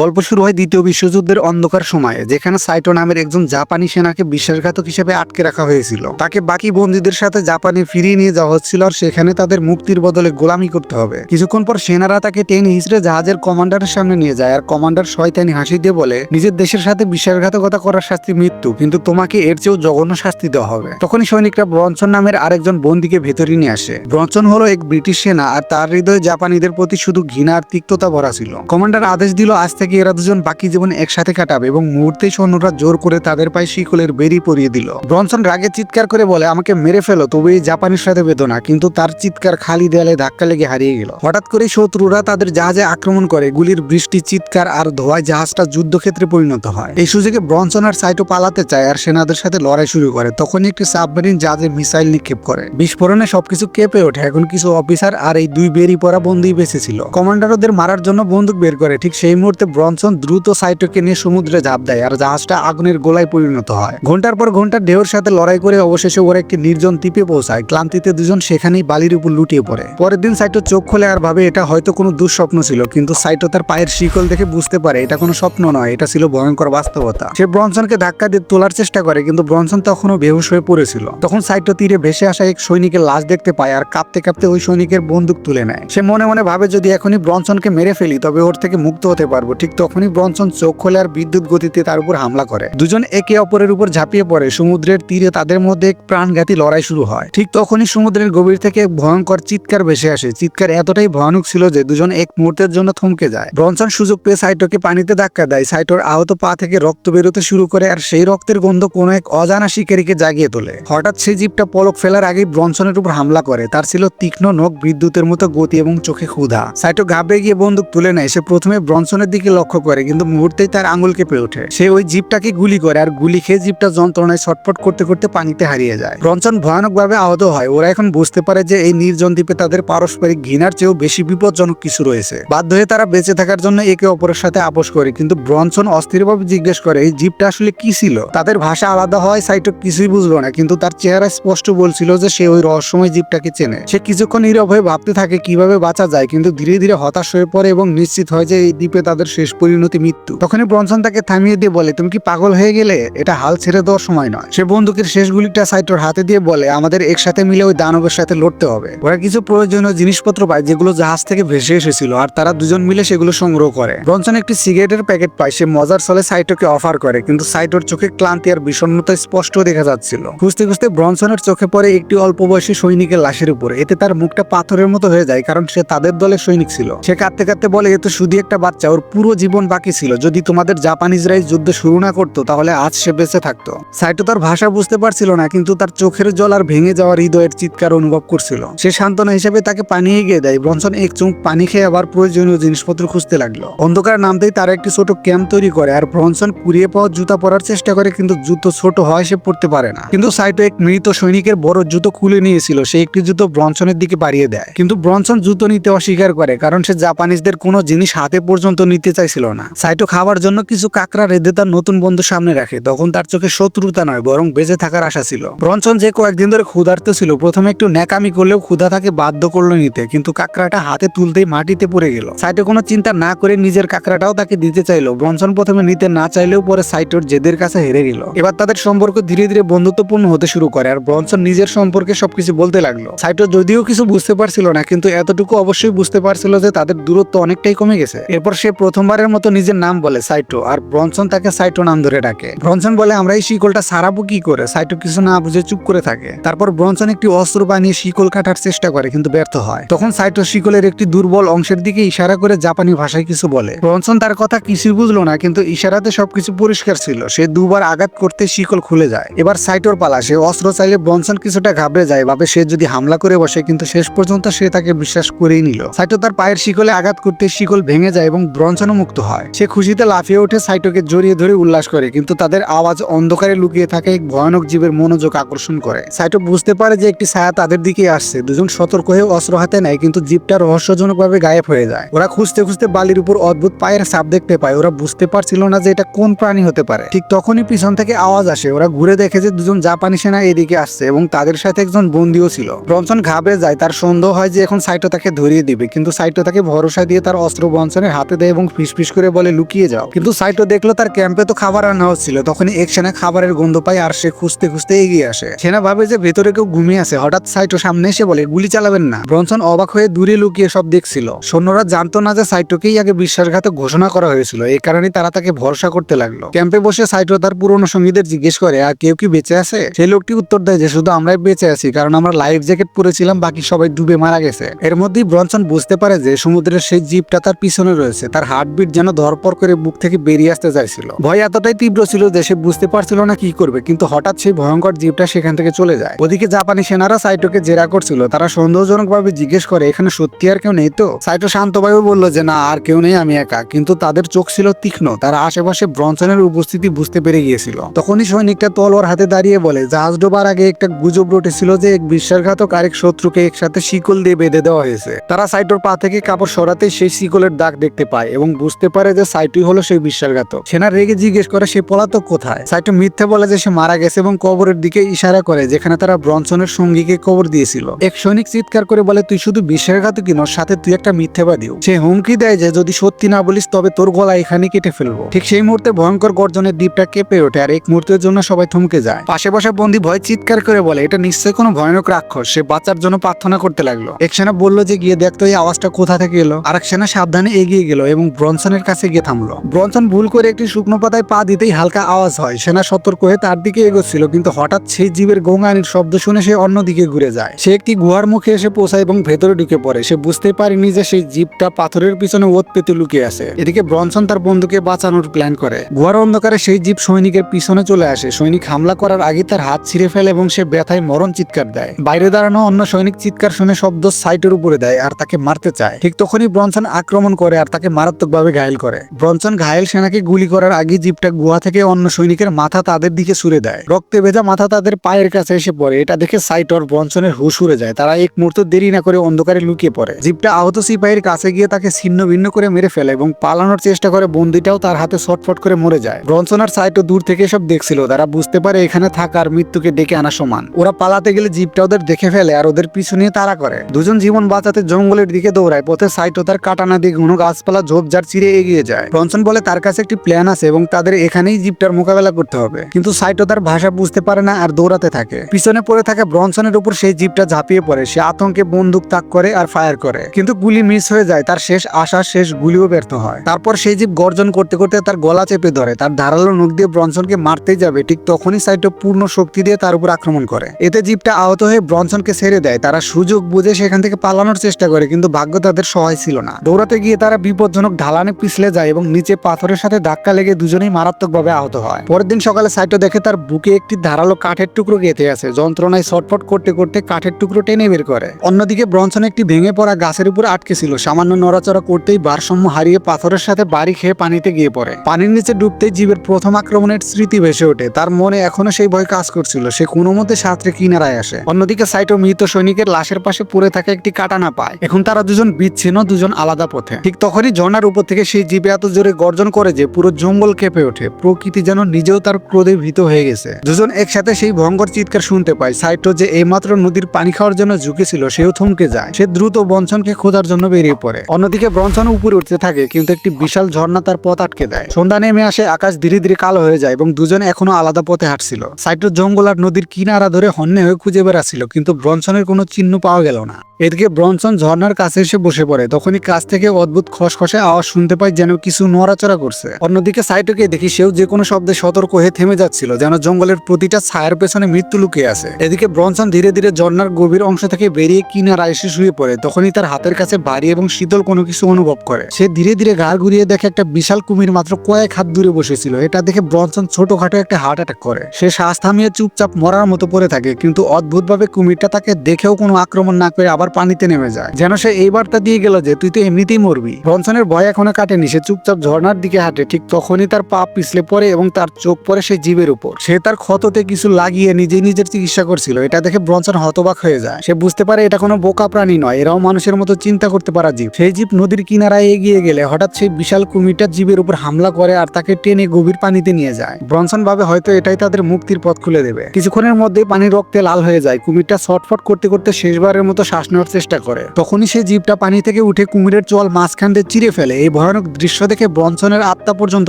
গল্প শুরু হয় দ্বিতীয় বিশ্বযুদ্ধের অন্ধকার সময়ে, যেখানে সাইটো নামের একজন জাপানি সেনাকে বিশ্বাসঘাতক হিসেবে আটকে রাখা হয়েছিল। তাকে বাকি বন্দীদের সাথে জাপানে ফিরিয়ে নিয়ে যাওয়া হচ্ছিল আর সেখানে তাদের মুক্তির বদলে গোলামি করতে হবে। কিছুক্ষণ পর সেনারা তাকে টেনে হিসড়ে জাহাজের কমান্ডারের সামনে নিয়ে যায়, আর কমান্ডার শয়তানি হাসি দিয়ে বলে, নিজের দেশের সাথে বিশ্বাসঘাতকতা করার শাস্তি মৃত্যু, কিন্তু তোমাকে এর চেয়েও জঘন্য শাস্তি দেওয়া হবে। তখনই সৈনিকরা ব্রনসন নামের আরেকজন বন্দীকে ভেতরে নিয়ে আসে। ব্রনসন হলো এক ব্রিটিশ সেনা, আর তার হৃদয়ে জাপানিদের প্রতি শুধু ঘৃণা আর তিক্ততা ভরা ছিল। কমান্ডার আদেশ দিল, আজ থেকে এরা দুজন বাকি জীবন একসাথে কাটাবে এবং মুহূর্তে সৈন্যরা জোর করে তাদের পায়ে শিকলের বেরি পরিয়ে দিল। ব্রনসন রাগে চিৎকার করে বলে, আমাকে মেরে ফেলো, তবে এই জাপানের সাথে বেদনা। কিন্তু তার চিৎকার খালি দেয়ালে ধাক্কা লেগে হারিয়ে গেল। হঠাৎ করে শত্রুরা তাদের জাহাজে আক্রমণ করে। গুলির বৃষ্টি, চিৎকার আর ধোয়ায় জাহাজটা যুদ্ধক্ষেত্রে পরিণত হয়। এই সুযোগে ব্রনসন আর সাইটো পালাতে চায় আর সেনাদের সাথে লড়াই শুরু করে। তখনই একটি সাবমেরিন জাহাজে মিসাইল নিক্ষেপ করে। বিস্ফোরণে সবকিছু কেঁপে ওঠে। এখন কিছু অফিসার আর এই দুই বেরি পরা বন্দি বেঁচে ছিল। কমান্ডার ওদের মারার জন্য বন্দুক বের করে। ঠিক সেই মুহূর্তে ব্রনসন দ্রুত সাইটোকে নিয়ে সমুদ্রে ঝাঁপ দেয় আর জাহাজটা আগুনের গোলায় পরিণত হয়। ঘণ্টার পর ঘণ্টা ঢেউর সাথে লড়াই করে অবশেষে ওরা একটি নির্জন দ্বীপে পৌঁছায়। ক্লান্তিতে দুজন সেখানেই বালির উপর লুটিয়ে পড়ে। পরের দিন সাইটো চোখ খোলে আর ভাবে, এটা হয়তো কোনো দুঃস্বপ্ন ছিল। কিন্তু সাইটো তার পায়ের শিকল দেখে বুঝতে পারে, এটা কোনো স্বপ্ন নয়, এটা ছিল ভয়ঙ্কর বাস্তবতা। সে ব্রনসনকে ধাক্কা দিয়ে তোলার চেষ্টা করে, কিন্তু ব্রনসন তখনও বেহুশ হয়ে পড়েছিল। তখন সাইটো তীরে ভেসে আসা এক সৈনিকের লাশ দেখতে পায় আর কাঁপতে কাঁপতে ওই সৈনিকের বন্দুক তুলে নেয়। সে মনে মনে ভাবে, যদি এখনই ব্রনসনকে মেরে ফেলি, তবে ওর থেকে মুক্ত হতে পারব। ঠিক তখনই ব্রনসন চোখ খোলে আর বিদ্যুৎ গতিতে তার উপর হামলা করে। দুজন একে অপরের উপর ঝাঁপিয়ে পড়ে। সমুদ্রের তীরে তাদের মধ্যে এক প্রাণঘাতী লড়াই শুরু হয়। ঠিক তখনই সমুদ্রের গভীর থেকে ভয়ঙ্কর চিৎকার ভেসে আসে। চিৎকার এতটাই ভয়ানক ছিল যে দুজন এক মুহূর্তের জন্য থমকে যায়। ব্রনসন সুযোগ পেয়ে সাইটোকে পানিতে ধাক্কা দেয়। সাইটোর আহত পা থেকে রক্ত বেরোতে শুরু করে আর সেই রক্তের গন্ধ কোনো এক অজানা শিকারীকে জাগিয়ে তোলে। হঠাৎ সেই জীবটা পলক ফেলার আগেই ব্রনসনের উপর হামলা করে। তার ছিল তীক্ষ্ণ নখ, বিদ্যুতের মতো গতি এবং চোখে ক্ষুধা। সাইটো ঘাবড়ে গিয়ে বন্দুক তুলে নেয়। সে প্রথমে ব্রনসনের দিকে লক্ষ্য করে, কিন্তু মুহূর্তেই তার আঙুল কেঁপে ওঠে। সে ওই জীবটাকে গুলি করে আর গুলি খেয়ে জীবটা যন্ত্রণায় ছটফট করতে করতে পানিতে হারিয়ে যায়। ব্রনসন ভয়ানকভাবে আহত হয়। ওরা এখন বুঝতে পারে যে এই নির্জন দ্বীপে তাদের পারস্পরিক ঘৃণার চেয়েও বেশি বিপজ্জনক কিছু রয়েছে। বাধ্য হয়ে তারা বেঁচে থাকার জন্য একে অপরের সাথে আপোষ করে, কিন্তু ব্রনসন অস্থিরভাবে জিজ্ঞেস করে, এই জীবটা আসলে কি ছিল? তাদের ভাষা আলাদা হয় সাইটো কিছুই বুঝলো না, কিন্তু তার চেহারা স্পষ্ট বলছিল যে সে ওই রহস্যময় জীবটাকে চেনে। সে কিছুক্ষণ নীরব হয়ে ভাবতে থাকে কীভাবে বাঁচা যায়, কিন্তু ধীরে ধীরে হতাশ হয়ে পড়ে এবং নিশ্চিত হয় যে এই দ্বীপে তাদের শেষ পরিণতি মৃত্যু। তখনই ব্রনসন তাকে থামিয়ে দিয়ে বলে, তুমি কি পাগল হয়ে গেলে? এটা হাল ছেড়ে দেওয়ার সময় নয়। সে বন্দুকের শেষ গুলিটা সাইটোর হাতে দিয়ে বলে, আমাদের একসাথে মিলে ওই দানবের সাথে লড়তে হবে। ওরা কিছু প্রয়োজনীয় জিনিসপত্র পায়, যেগুলো জাহাজ থেকে ভেসে এসেছিল, আর তারা দুজন মিলে সেগুলো সংগ্রহ করে। ব্রনসন একটি সিগারেটের প্যাকেট পায়, সে মজার ছলে সাইটোকে অফার করে, কিন্তু সাইটোর চোখে ক্লান্তি আর বিষণ্ণতা স্পষ্ট দেখা যাচ্ছিল। খুঁজতে খুঁজতে ব্রনসনের চোখে পড়ে একটি অল্প বয়সী সৈনিকের লাশের উপরে। এতে তার মুখটা পাথরের মতো হয়ে যায়, কারণ সে তাদের দলের সৈনিক ছিল। সে কাঁদতে কাঁদতে বলে, এ তো শুধু একটা বাচ্চা, ওর পুরো জীবন বাকি ছিল। যদি তোমাদের জাপানিজরা এই যুদ্ধ শুরু না করতো, তাহলে আজ সে বেঁচে থাকতো। সাইটো তার ভাষা বুঝতে পারছিল না, কিন্তু তার চোখের জল আর ভেঙে যাওয়ার হৃদয়ের চিৎকার অনুভব করছিল। সে সান্ত্বনা হিসেবে তাকে পানি এগিয়ে দেয়। ব্রনসন এক চুমুক পানি খেয়ে আবার প্রয়োজনীয় জিনিসপত্র খুঁজতে লাগল। অন্ধকার নামতেই তারা একটি ছোট ক্যাম্প তৈরি করে, আর ব্রনসন কুড়িয়ে পাওয়া জুতা পরার চেষ্টা করে, কিন্তু জুতো ছোট হয় সে পড়তে পারে না। কিন্তু সাইটো এক মৃত সৈনিকের বড় জুতো খুলে নিয়েছিল। সে একটি জুতো ব্রনসনের দিকে বাড়িয়ে দেয়। কিন্তু ব্রনসন জুতো নিতে অস্বীকার করে, কারণ সে জাপানিজদের কোনো জিনিস হাতে পর্যন্ত নিতে চাইছিল না। সাইটো খাবার জন্য কিছু কাকড়া রেঁধে তার নতুন বন্ধু সামনে রাখে। তখন তার চোখে শত্রুতা নয়, বরং বেঁচে থাকার আশা ছিল। ব্রনসন যে কয়েকদিন ধরে ক্ষুধার্ত ছিল, প্রথমে একটু ন্যাকামি করলেও ক্ষুধা তাকে বাধ্য করল নিতে, কিন্তু কাকড়াটা হাতে তুলতেই মাটিতে পড়ে গেল। সাইটো কোনো চিন্তা না করে নিজের কাকড়াটাও তাকে দিতে চাইলো। ব্রনসন প্রথমে নিতে না চাইলেও পরে সাইটোর জেদের কাছে হেরে গেল। এবার তাদের সম্পর্ক ধীরে ধীরে বন্ধুত্বপূর্ণ হতে শুরু করে, আর ব্রনসন নিজের সম্পর্কে সবকিছু বলতে লাগল। সাইটো যদিও কিছু বুঝতে পারছিল না, কিন্তু এতটুকু অবশ্যই বুঝতে পারছিল যে তাদের দূরত্ব অনেকটাই কমে গেছে। এরপর সে প্রথমবারের মতো নিজের নাম বলে সাইটো, আর ব্রনসন তাকে সাইটো নাম ধরে ডাকে। ব্রনসন বলে, আমরা এই শিকলটা সারাবো কি করে? সাইটো কিছু না বুঝে চুপ করে থাকে। তারপর ব্রনসন একটি অস্ত্র বানিয়ে শিকল কাটার চেষ্টা করে, কিন্তু ব্যর্থ হয়। তখন সাইটো শিকলের একটি দুর্বল অংশের দিকে ইশারা করে জাপানি ভাষায় কিছু বলে। ব্রনসন তার কথা কিছুই বুঝলো না, কিন্তু ইশারাতে সবকিছু পরিষ্কার ছিল। সে দুবার আঘাত করতে শিকল খুলে যায়। এবার সাইটোর পালা, সে অস্ত্র চাইলে ব্রনসন কিছুটা ঘাবড়ে যায়, ভাবে সে যদি হামলা করে বসে, কিন্তু শেষ পর্যন্ত সে তাকে বিশ্বাস করেই নিল। সাইটো তার পায়ের শিকলে আঘাত করতে শিকল ভেঙে যায় এবং ব্রনসনও মুক্ত হয়। সে খুশিতে লাফিয়ে উঠে সাইটোকে জড়িয়ে ধরে উল্লাস করে, কিন্তু তাদের আওয়াজ অন্ধকারে লুকিয়ে থাকে, এক ভয়ানক জীবের মনোযোগ আকর্ষণ করে। সাইটো বুঝতে পারে যে একটি ছায়া তাদের দিকে আসছে। দুজন সতর্ক হয়ে অস্ত্র হাতে নেয়, কিন্তু জীবটা রহস্যজনকভাবে গায়েব হয়ে যায়। ওরা খুঁজতে খুঁজতে বালির উপর অদ্ভুত পায়ের সাপ দেখতে পায়। ওরা বুঝতে পারছিল না যে এটা কোন প্রাণী হতে পারে। ঠিক তখনই পিছন থেকে আওয়াজ আসে। ওরা ঘুরে দেখে যে দুজন জাপানি সেনা এদিকে আসছে এবং তাদের সাথে একজন বন্দিও ছিল। ব্রনসন ঘাবড়ে যায়। তার সন্দেহ হয় যে এখন সাইটো তাকে ধরিয়ে দিবে, কিন্তু সাইটো তাকে ভরসা দিয়ে তার অস্ত্র ব্রনসনের হাতে দেয় এবং ফিসফিস করে বলে লুকিয়ে যাও। কিন্তু সাইটো দেখল তার ক্যাম্পে তো খাবার আনা হচ্ছিল। তখনই এক সেনা খাবারের গন্ধ পায় আর সে খুঁজতে খুঁজতে এগিয়ে আসে। সেনা ভাবে যে ভেতরে কেউ ঘুমিয়ে আছে। হঠাৎ সাইটো সামনে এসে বলে, গুলি চালাবেন না। ব্রনসন অবাক হয়ে দূরে লুকিয়ে সব দেখছিল। সৈন্যরা জানতো না যে সাইটোকেই আগে বিশ্বাসঘাতক ঘোষণা করা হয়েছিল। এই কারণে তারা তাকে ভরসা করতে লাগল। ক্যাম্পে বসে সাইটো তার পুরনো সঙ্গীদের জিজ্ঞেস করে, আর কেউ কি বেঁচে আছে? সেই লোকটি উত্তর দেয় যে, শুধু আমরাই বেঁচে আছি, কারণ আমরা লাইফ জ্যাকেট পরেছিলাম, বাকি সবাই ডুবে মারা গেছে। এর মধ্যেই ব্রনসন বুঝতে পারে যে, সমুদ্রের সেই জিপটা তার পিছনে রয়েছে। তার হার্টবিট যেন ধরপর করে বুক থেকে বেরিয়ে আসতে চাইছিল। ভয় এতটাই তীব্র ছিল যে সে বুঝতে পারছিল না কি করবে, কিন্তু হঠাৎ সেই ভয়ঙ্কর জীবটা সেখান থেকে চলে যায়। ওদিকে জাপানি সেনারা সাইটোকে জেরা করছিল। তারা সন্দেহজনক ভাবে জিজ্ঞেস করে, এখানে সত্যি আর কেউ নেই তো? সাইটো শান্তভাবে বলল যে, না, আর কেউ নেই, আমি একা। কিন্তু তাদের চোখ ছিল তীক্ষ্ণ। তারা আশেপাশে ব্রনসনের উপস্থিতি বুঝতে পেরে গিয়েছিল। তখনই সৈনিকটা তলোয়ার হাতে দাঁড়িয়ে বলে, জাহাজ ডোবার আগে একটা গুজব রটেছিল যে, এক বিশ্বাসঘাতক আরেক শত্রুকে একসাথে শিকল দিয়ে বেঁধে দেওয়া হয়েছে। তারা সাইটোর পা থেকে কাপড় সরাতে সেই শিকলের দাগ দেখতে পায় এবং বুঝতে পারে যে সাইটোই হলো সেই বিশ্বাসঘাতক। সেনা রেগে জিজ্ঞেস করে, সে পলাতক কোথায়? সাইটো মিথ্যে বলে যে সে মারা গেছে এবং কবরের দিকে ইশারা করে, যেখানে তারা ব্রনসনের সঙ্গীকে কবর দিয়েছিল। এক সৈনিক চিৎকার করে বলে, তুই শুধু বিশ্বাসঘাতকই নস, সাথে তুই একটা মিথ্যেবাদীও। সে হুমকি দেয় যে, যদি সত্যি না বলিস, তবে তোর গলা এখানে কেটে ফেলব। ঠিক সেই মুহূর্তে ভয়ঙ্কর গর্জনের দ্বীপটা কেঁপে ওঠে আর এক মুহূর্তের জন্য সবাই থমকে যায়। পাশে বসা বন্দি ভয় চিৎকার করে বলে, এটা নিশ্চয়ই কোনো ভয়ানক রাক্ষস, সে বাঁচার জন্য প্রার্থনা করতে লাগল। এক সেনা বলল যে, গিয়ে দেখতো এই আওয়াজটা কোথা থেকে এলো? আর এক সেনা সাবধানে এগিয়ে গেল এবং ব্রনসনের কাছে গিয়ে থামলো। ব্রনসন ভুল করে একটি শুকনো পাতায় পা দিতেই হালকা আওয়াজ হয়। সেনা সতর্ক হয়ে তার দিকে এগোচ্ছিল, কিন্তু হঠাৎ সেই জীবের গোঙানির শব্দ শুনে সে অন্যদিকে ঘুরে যায়। সে একটি গুহার মুখে এসে পৌঁছায় এবং ভেতরে ঢুকে পড়ে। সে বুঝতে পারেনি যে সেই জীবটা পাথরের পিছনে ওত পেতে লুকিয়ে আছে। এদিকে ব্রনসন তার বন্ধুকে বাঁচানোর প্ল্যান করে। গুহার অন্ধকারে সেই জীব সৈনিকের পিছনে চলে আসে। সৈনিক হামলা করার আগে তার হাত ছিঁড়ে ফেলে এবং সে ব্যথায় মরণ চিৎকার দেয়। বাইরে দাঁড়ানো অন্য সৈনিক চিৎকার শুনে শব্দ সাইটের উপরে দেয় আর তাকে মারতে চায়। ঠিক তখনই ব্রনসন আক্রমণ করে আর তাকে মারাত্মকভাবে ঘায়েল করে। ব্রনসন ঘায়েল সেনাকে গুলি করার আগে জিপটা গুহা থেকে অন্য সৈনিকের মাথা তাদের দিকে ছুড়ে দেয়। রক্তে ভেজা মাথা তাদের পায়ের কাছে এসে পড়ে। এটা দেখে সাইটর ব্রনসনের হুশ উড়ে যায়। তারা এক মুহূর্ত দেরি না করে অন্ধকারে লুকিয়ে পড়ে। জিপটা আহত সিপাহীর কাছে গিয়ে তাকে ছিন্ন ভিন্ন করে মেরে ফেলে এবং পালানোর চেষ্টা করে বন্দিটাও তার হাতে ছটফট করে মরে যায়। ব্রনসন আর সাইটো দূর থেকে সব দেখছিল। তারা বুঝতে পারে এখানে থাকার মৃত্যুকে ডেকে আনা সমান। ওরা পালাতে গেলে জিপটা ওদের দেখে ফেলে আর ওদের পিছু নিয়ে তারা করে। দুজন জীবন বাঁচাতে জঙ্গলের দিকে দৌড়ায়। পথে সাইটো তার কাটানা দিয়ে ঘন গাছপালা ঝোপঝাড় চিরে এগিয়ে যায়। ব্রনসন বলে, তার কাছে একটি প্ল্যান আছে এবং তাদের এখানেই জিপটার মোকাবেলা করতে হবে। কিন্তু সাইটো তার ভাষা বুঝতে পারে না আর দৌড়াতে থাকে। পিছনে পড়ে থাকা ব্রনসনের উপর সেই জিপটা ঝাঁপিয়ে পড়ে। সে আতঙ্কে বন্দুক তাক করে আর ফায়ার করে। কিন্তু গুলি মিস হয়ে যায়, তার শেষ আশা শেষ গুলিও ব্যর্থ হয়। তারপর সেই জিপ গর্জন করতে করতে তার গলা চেপে ধরে। তার ধারালো নখ দিয়ে ব্রনসনকে মারতেই যাবে। ঠিক তখনই সাইটো পূর্ণ শক্তি দিয়ে তার উপর আক্রমণ করে। এতে জিপটা আহত হয়ে ব্রনসনকে ছেড়ে দেয়। তারা সুযোগ বুঝে সেখান থেকে পালানোর চেষ্টা করে, কিন্তু ভাগ্য তাদের সহায় ছিল না। দৌড়াতে গিয়ে তারা বিপজ্জনক ঢালানে পিছলে যায় এবং নিচে পাথরের সাথে ধাক্কা লেগে দুজনেই মারাত্মকভাবে আহত হয়। পরের দিন সকালে সাইটো দেখে তার বুকে একটি ধারালো কাঠের টুকরো গেঁথে আছে যন্ত্রণায় ছটফট করতে করতে কাঠের টুকরো টেনে বের করে। অন্যদিকে ব্রনসন একটি ভেঙে পড়া গাছের উপর আটকে ছিল। সামান্য নড়াচড়া করতেই ভারসাম্য হারিয়ে পাথরের সাথে বাড়ি খেয়ে পানিতে গিয়ে পড়ে। পানির নিচে ডুবতেই জীবের প্রথম আক্রমণের স্মৃতি ভেসে ওঠে। তার মনে এখনও সেই ভয় কাজ করছিল। সে কোনো মতে সাঁতরে কিনারায় আসে। অন্যদিকে সাইটো মৃত সৈনিকের লাশের পাশে পড়ে থাকা একটি কাটানা পায়। এখন তারা দুজন বিচ্ছিন্ন, দুজন আলাদা পথে। ঠিক তখনই ঝর্ণার উপর থেকে সেই জীবে এত জোরে গর্জন করে যে পুরো জঙ্গল কেঁপে ওঠে। প্রকৃতি যেন নিজেও তার ক্রোধে ভীত হয়ে গেছে। দুজন একসাথে সেই ভয়ঙ্কর চিৎকার শুনতে পায়। সাইটো যে এইমাত্র নদীর পানি খাওয়ার জন্য ঝুঁকেছিল, সেও থমকে যায়। সে দ্রুত বঞ্চনকে খোঁজার জন্য বেরিয়ে পড়ে। অন্যদিকে ব্রনসন উপরে উঠতে থাকে, কিন্তু একটি বিশাল ঝর্ণা তার পথ আটকে দেয়। সন্ধ্যা নেমে আসে, আকাশ ধীরে ধীরে কালো হয়ে যায় এবং দুজন এখনও আলাদা পথে হাঁটছিল। সাইটো জঙ্গল আর নদীর কিনারা ধরে হন্যে হয়ে খুঁজে বেড়াচ্ছিল, কিন্তু ব্রনসনের কোনো চিহ্ন পাওয়া গেল না। এদিকে ব্রনসন ঝর্ণার কাছে এসে বসে পড়ে। তখনই কাছ থেকে অদ্ভুত খসখসে আওয়াজ শুনতে পাই যেন কিছু নড়াচড়া করছে। অন্যদিকে সাইটোকে দেখি সেও যে কোনো শব্দে সতর্ক হয়ে থেমে যাচ্ছিল, যেন জঙ্গলের প্রতিটা ছায়ার পেছনে মৃত্যু লুকিয়ে আছে। এদিকে ব্রনসন ধীরে ধীরে ঝর্ণার গভীর অংশ থেকে বেরিয়ে কিনারা এসে শুয়ে পড়ে, তখনই তার হাতের কাছে ভারী এবং শীতল কোনো কিছু অনুভব করে। সে ধীরে ধীরে ঘাড় ঘুরিয়ে দেখে একটা বিশাল কুমির মাত্র কয়েক হাত দূরে বসেছিল, এটা দেখে ব্রনসন ছোটখাটো একটা হার্ট অ্যাটাক করে। সে শ্বাস থামিয়ে চুপচাপ মরার মতো পড়ে থাকে, কিন্তু অদ্ভুতভাবে কুমিরটা তাকে দেখেও কোনো আক্রমণ না করে আবার পানিতে নেমে যায়। যেন সে এই বার্তা দিয়ে গেল যে, তুই তো এমনিতেই মরবি। ব্রনসনের ভয় এখনও কাটেনি। সে চুপচাপ ঝর্ণার দিকে হাঁটে। ঠিক তখনই তার পা পিছলে পড়ে এবং তার চোখ পড়ে সেই জীবের উপর। সে তার ক্ষততে কিছু লাগিয়ে নিজেই নিজের চিকিৎসা করছিল। এটা দেখে ব্রনসন হতবাক হয়ে যায়। সে বুঝতে পারে এটা কোনো বোকা প্রাণী নয়। এরাও মানুষের মতো চিন্তা করতে পারা জীব। সেই জীব নদীর কিনারায় এগিয়ে গেলে হঠাৎ সেই বিশাল কুমিরটা জীবের উপর হামলা করে আর তাকে টেনে গভীর পানিতে নিয়ে যায়। ব্রনসন ভাবে হয়তো এটাই তাদের মুক্তির পথ খুলে দেবে। কিছুক্ষণের মধ্যে পানি রক্তে লাল হয়ে যায়। কুমিরটা ছটফট করতে করতে শেষবারের মতো শ্বাস নেওয়ার চেষ্টা করে। তখনই সে জীবটা পানি থেকে উঠে কুমিরের চল মাঝখান দিয়ে চিরে ফেলে ভয়ানক দৃশ্য দেখে ব্রনসনের আত্মা পর্যন্ত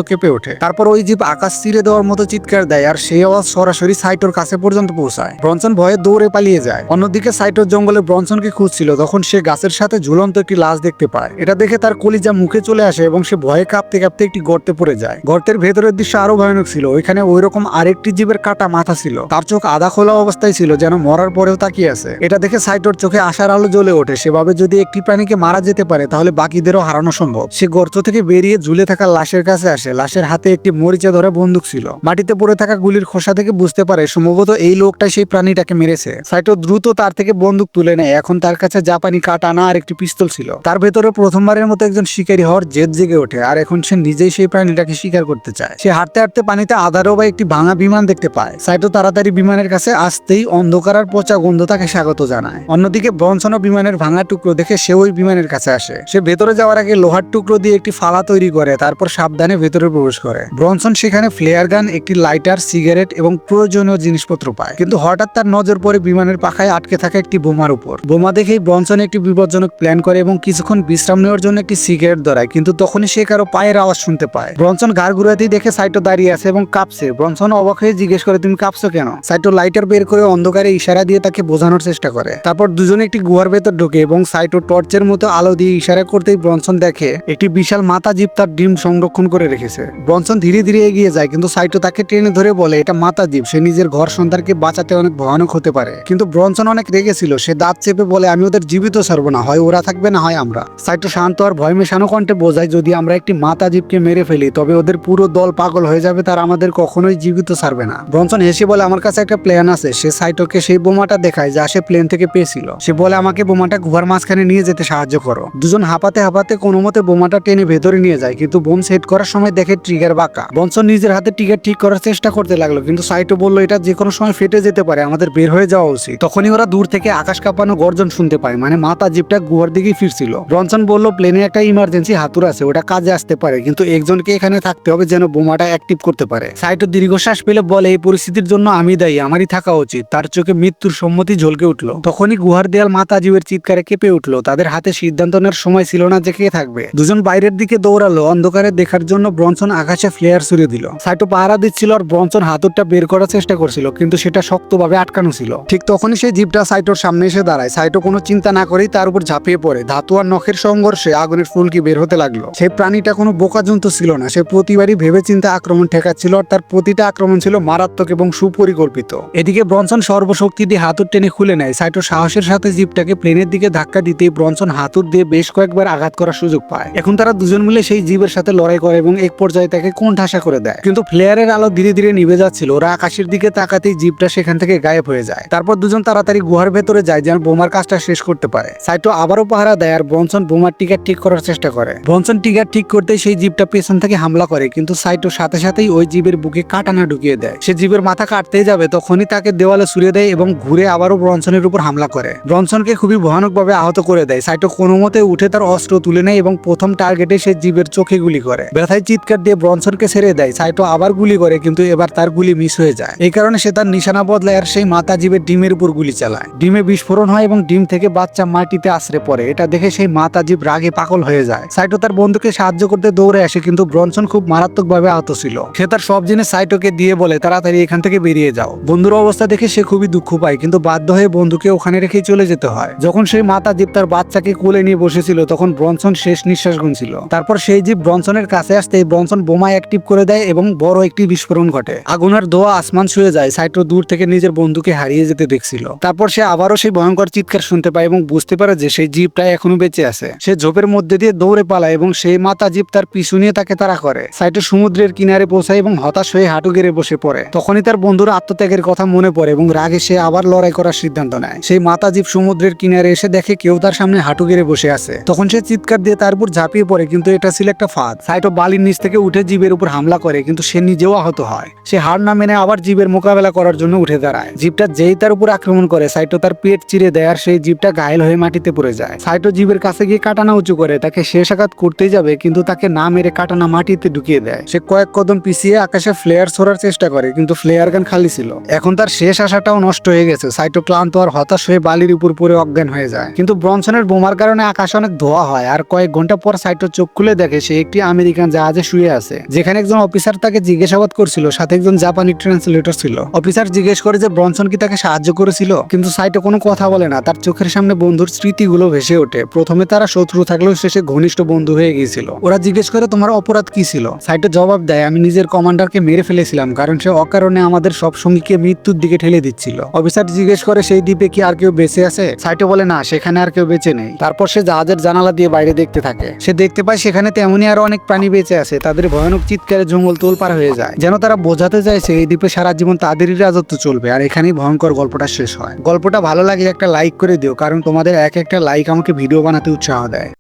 কেঁপে ওঠে। তারপর ওই জীব আকাশ ছিঁড়ে দেওয়ার মতো চিৎকার দেয় আর সেই আওয়াজ সরাসরি সাইটোর কাছে পর্যন্ত পৌঁছায়। ব্রনসন ভয়ে দৌড়ে পালিয়ে যায়। অন্যদিকে সাইটোর জঙ্গলে ব্রনসনকে খুঁজছিল, তখন সে গাছের সাথে ঝুলন্ত একটি লাশ দেখতে পায়। এটা দেখে তার কলিজা মুখে চলে আসে এবং সে ভয়ে কাঁপতে কাঁপতে একটি গর্তে পড়ে যায়। গর্তের ভেতরের দৃশ্য আরও ভয়ানক ছিল। ওইখানে ওই রকম আরেকটি জীবের কাটা মাথা ছিল। তার চোখ আধা খোলা অবস্থায় ছিল, যেন মরার পরেও তাকিয়ে আছে। এটা দেখে সাইটোর চোখে আশার আলো জ্বলে ওঠে। সেভাবে যদি একটি প্রাণীকে মারা যেতে পারে, তাহলে বাকিদেরও হারানো সম্ভব। সে গর্ত থেকে বেরিয়ে ঝুলে থাকা লাশের কাছে আসে। লাশের হাতে একটি মরিচা ধরে বন্দুক ছিল। মাটিতে পড়ে থাকা গুলির খোসা থেকে বুঝতে পারে, সম্ভবত এই লোকটাই সেই প্রাণীটাকে মেরেছে। সাইটো দ্রুত তার থেকে বন্দুক তুলে নেয়। এখন তার কাছে জাপানি কাটানা আর একটি পিস্তল ছিল। তার ভেতরে প্রথমবারের মতো একজন শিকারী হওয়ার জেদ জেগে ওঠে, আর এখন সে নিজেই সেই প্রাণীটাকে শিকার করতে চায়। সে হাঁটতে হাঁটতে পানিতে আধারও বা একটি ভাঙা বিমান দেখতে পায়। সাইটো তাড়াতাড়ি বিমানের কাছে আসতেই অন্ধকার আর পচা গন্ধ তাকে স্বাগত জানায়। অন্যদিকে ব্রনসনও বিমানের ভাঙা টুকরো দেখে সে ওই বিমানের কাছে আসে। সে ভেতরে যাওয়ার আগে লোহার টুকরো দিয়ে একটি ফালা তৈরি করে, তারপর সাবধানে ভেতরে প্রবেশ করে। ব্রনসন সেখানে ফ্লেয়ার গান, একটি লাইটার, সিগারেট এবং প্রয়োজনীয় জিনিসপত্র পায়। কিন্তু হঠাৎ তার নজর পড়ে বিমানের পাখায় আটকে থাকা একটি বোমার উপর। বোমা দেখেই ব্রনসন একটি বিপজ্জনক প্ল্যান করে এবং কিছুক্ষণ বিশ্রাম নেওয়ার জন্য একটি সিগারেট ধরায়, কিন্তু তখনই সে কারও পায়ের আওয়াজ শুনতে পায়। ব্রনসন ঘাড় ঘুরাতেই দেখে সাইটো দাঁড়িয়ে আছে এবং কাঁপছে। ব্রনসন অবাক হয়ে জিজ্ঞেস করে, তুমি কাঁপছো কেন? সাইটো লাইটার বের করে অন্ধকারে ইশারা দিয়ে তাকে বোঝানোর চেষ্টা করে। তারপর দুজনে একটি গুহার ভেতর ঢোকে এবং সাইটো টর্চের মতো আলো দিয়ে ইশারা করতেই ব্রনসন দেখে, একটি বিশাল মাথা জীব তার ডিম সংরক্ষণ করে রেখেছে। ব্রনসন ধীরে ধীরে এগিয়ে যায়, কিন্তু সাইটো তাকে টেনে ধরে বলে, এটা মাতা জীব, সে নিজের ঘর সন্তানকে বাঁচাতে অনেক ভয়ানক হতে পারে। কিন্তু ব্রনসন অনেক রেগেছিল সে দাঁত চেপে বলে, আমি ওদের জীবিত ছাড়বো না, হয় ওরা থাকবে না, হয় আমরা। সাইটো শান্ত আর ভয় মেশানো কণ্ঠে বোঝায়, যদি আমরা একটি মাতা জীবকে মেরে ফেলি, তবে ওদের পুরো দল পাগল হয়ে যাবে, তার আমাদের কখনোই জীবিত ছাড়বে না। ব্রনসন হেসে বলে, আমার কাছে একটা প্ল্যান আছে। সে সাইটোকে সেই বোমাটা দেখায়, যা সে প্লেন থেকে পেয়েছিল। সে বলে, আমাকে বোমাটা গুহার মাঝখানে নিয়ে যেতে সাহায্য করো। দুজন হাঁপাতে হাঁপাতে কোনো মতে বোমাটা টেনে ভেতরে নিয়ে যায়, কিন্তু বোম সেট করার সময় দেখে ট্রিগার বাঁকা। বনসন নিজের হাতে ট্রিগার ঠিক করার চেষ্টা করতে লাগল, কিন্তু সাইটো বলল, এটা যে কোনো সময় ফেটে যেতে পারে, আমাদের বের হয়ে যাওয়া উচিত। তখনই ওরা দূর থেকে আকাশ কাঁপানো গর্জন শুনতে পায় মানে মাতা জিপটা গুহার দিকেই ফিরছিল। ব্রনসন বলল প্লেনে একটা ইমার্জেন্সি হাতুর আছে, ওটা কাজে আসতে পারে, কিন্তু একজনকে এখানে থাকতে হবে যেন বোমাটা অ্যাক্টিভ করতে পারে। সাইটো দীর্ঘশ্বাস পেলে বলে, এই পরিস্থিতির জন্য আমি দায়ী, আমারই থাকা উচিত। তার চোখে মৃত্যুর সম্মতি ঝলকে উঠল। তখনই গুহার দেয়াল মাতা জীবের চিৎকারে কেঁপে উঠল, তাদের হাতে সিদ্ধান্ত নেওয়ার সময় ছিল না যে কে থাকবে। দুজন বাইরের দিকে দৌড়ালো। অন্ধকারে দেখার জন্য ব্রনসন আকাশে ফ্লেয়ার ছুড়ে দিল। সাইটো পাহারা দিচ্ছিল আর ব্রনসন হাতুরটা বের করার চেষ্টা করছিল, কিন্তু সেটা শক্তভাবে আটকানো ছিল। ঠিক তখনই সেই জিপটা সাইটোর সামনে এসে দাঁড়ায়। সাইটো কোনো চিন্তা না করেই তার উপর ঝাঁপিয়ে পড়ে। ধাতু আর নখের সংঘর্ষে আগুনের ফুলকি বের হতে লাগল। সেই প্রাণীটা কোনো বোকা জন্তু ছিল না। সে প্রতিবারই ভেবে চিন্তা আক্রমণ ঠেকাচ্ছিল আর তার প্রতিটা আক্রমণ ছিল মারাত্মক এবং সুপরিকল্পিত। এদিকে ব্রনসন সর্বশক্তি দিয়ে হাতুর টেনে খুলে নেয়। সাইটো সাহসের সাথে জিপটাকে প্লেনের দিকে ধাক্কা দিতেই ব্রনসন হাতুর দিয়ে বেশ কয়েকবার আঘাত করার সুযোগ পায়। এখন তারা দুজন মিলে সেই জীবের সাথে লড়াই করে এবং এক পর্যায়ে তাকে কোন ঠাসা করে দেয়। কিন্তু ফ্লেয়ারের আলো ধীরে ধীরে নিভে যাচ্ছিল। ওরা আকাশের দিকে তাকাতেই জিপটা সেখান থেকে গায়েব হয়ে যায়। তারপর দুজন তাড়াতাড়ি গুহার ভেতরে যায় যেন বোমার কাজটা শেষ করতে পারে। সাইটো আবারও পাহারা দেয় আর ব্রনসন বোমার টিকার ঠিক করার চেষ্টা করে। ব্রনসন টিকার ঠিক করতেই সেই জিপটা পেছন থেকে হামলা করে, কিন্তু সাইটো সাথে সাথেই ওই জীবের বুকে কাটানা ঢুকিয়ে দেয়। সে জীবের মাথা কাটতেই যাবে, তখনই তাকে দেওয়ালে ছুড়ে দেয় এবং ঘুরে আবারও ব্রনসনের উপর হামলা করে। ব্রনসনকে খুবই ভয়ানকভাবে আহত করে দেয়। সাইটো কোনো মতে উঠে তার অস্ত্র তুলে নেয় এবং প্রথম টার্গেটে সে জীবের চোখে গুলি করে। ব্যথায় চিৎকার দিয়ে ব্রনসনকে ছেড়ে দেয়। সাইটো আবার গুলি করে, কিন্তু এবার তার গুলি মিস হয়ে যায়। এই কারণে সে তার নিশানা বদলায় আর সেই মাতা জীবের ডিমের উপর গুলি চালায়। ডিমে বিস্ফোরণ হয় এবং ডিম থেকে বাচ্চা মাটিতে আশ্রে পড়ে। এটা দেখে সেই মাতা জীব রাগে পাগল হয়ে যায়। সাইটো তার বন্ধুকে সাহায্য করতে দৌড়ে আসে, কিন্তু ব্রনসন খুব মারাত্মকভাবে আহত ছিল। সে তার সব জিনিস সাইটোকে দিয়ে বলে, তাড়াতাড়ি এখান থেকে বেরিয়ে যাও। বন্ধুর অবস্থা দেখে সে খুবই দুঃখ পায়, কিন্তু বাধ্য হয়ে বন্ধুকে ওখানে রেখে চলে যেতে হয়। যখন সেই মাতা জীব তার বাচ্চাকে কোলে নিয়ে বসেছিল, তখন ব্রনসন শেষ নিঃশ্বাস গুনছিল তারপর সেই জীব ব্রনসনের কাছে আসতে ব্রনসন বোমা অ্যাক্টিভ করে দেয় এবং বড় একটি বিস্ফোরণ ঘটে। আগুনের দোয়া আসমান ছুঁয়ে যায় সাইটো দূর থেকে নিজের বন্ধুকে হারিয়ে যেতে দেখছিল। তারপর সে আবারও সেই ভয়ঙ্কর চিৎকার শুনতে পায় এবং বুঝতে পারে যে সেই জীবটা এখনও বেঁচে আছে। সে ঝোপের মধ্যে দিয়ে দৌড়ে পালায় এবং সেই মাতা জীব তার পিছু নিয়ে তাকে তাড়া করে। সাইটো সমুদ্রের কিনারে পৌঁছায় এবং হতাশ হয়ে হাঁটু গেড়ে বসে পড়ে। তখনই তার বন্ধুর আত্মত্যাগের কথা মনে পড়ে এবং রাগে সে আবার লড়াই করার সিদ্ধান্ত নেয়। সেই মাতা জীব সমুদ্রের কিনারে এসে দেখে কেউ তার সামনে হাঁটু গেড়ে বসে আছে। তখন সে চিৎকার দিয়ে তার উপর ঝাঁপিয়ে পড়ে, কিন্তু এটা ছিল একটা ফাঁদ। সাইটো বালির নিচ থেকে উঠে জীবের উপর হামলা করে, কিন্তু সে নিজেও আহত হয়। সে হার না মেনে আবার জীবের মোকাবেলা করার জন্য উঠে দাঁড়ায়। জীবটা যেই তার উপর আক্রমণ করে, সাইটো তার পেট চিরে দেয় আর সেই জীবটা ঘায়ল হয়ে মাটিতে পড়ে যায়। সাইটো জীবের কাছে গিয়ে কাটানা উঁচু করে, তাকে শেষ আঘাত করতেই যাবে, কিন্তু তাকে না মেরে কাটানা মাটিতে ঢুকিয়ে দেয়। সে কয়েক কদম পিছিয়ে আকাশে ফ্লেয়ার ছোড়ার চেষ্টা করে, কিন্তু ফ্লেয়ার গান খালি ছিল। এখন তার শেষ আশাটাও নষ্ট হয়ে গেছে। সাইটো ক্লান্ত আর হতাশ হয়ে বালির উপর পড়ে অজ্ঞান হয়ে যায়। কিন্তু ব্রনসনের বোমার কারণে আকাশে অনেক ধোয়া হয়, আর কয়েক ঘণ্টা পর সাইটো সাইটো চোখ খুলে দেখে সে একটি আমেরিকান জাহাজে শুয়ে আছে, যেখানে একজন অফিসার তাকে জিজ্ঞাসাবাদ করছিল, সাথে একজন জাপানি ট্রান্সলেটর ছিল। অফিসার জিজ্ঞেস করে যে ব্রনসন কি তাকে সাহায্য করেছিল, কিন্তু সাইটো কোনো কথা বলে না। তার চোখের সামনে বন্ধুর স্মৃতিগুলো ভেসে ওঠে। প্রথমে তারা শত্রু থাকলেও শেষে ঘনিষ্ঠ বন্ধু হয়ে গিয়েছিল। ওরা জিজ্ঞেস করে, তোমার অপরাধ কি ছিল? সাইটো জবাব দেয়, আমি নিজের কমান্ডারকে মেরে ফেলেছিলাম, কারণ সে অকারণে আমাদের সব সঙ্গীকে মৃত্যুর দিকে ঠেলে দিচ্ছিল। অফিসার জিজ্ঞেস করে, সেই দ্বীপে কি আর কেউ বেঁচে আছে? সাইটো বলে, না, সেখানে আর কেউ বেঁচে নেই। তারপর সে জাহাজের জানালা দিয়ে বাইরে দেখতে থাকে। সে দেখতে পাই সেখানে তেমনই আরও অনেক প্রাণী বেঁচে আছে। তাদের ভয়ানক চিৎকারে জঙ্গল তোল পার হয়ে যায়। যেন তারা বোঝাতে চাইছে, এই দ্বীপে সারা জীবন তাদেরই রাজত্ব চলবে। আর এখানেই ভয়ঙ্কর গল্পটা শেষ হয়। গল্পটা ভালো লাগে একটা লাইক করে দিও, কারণ তোমাদের এক একটা লাইক আমাকে ভিডিও বানাতে উৎসাহ দেয়।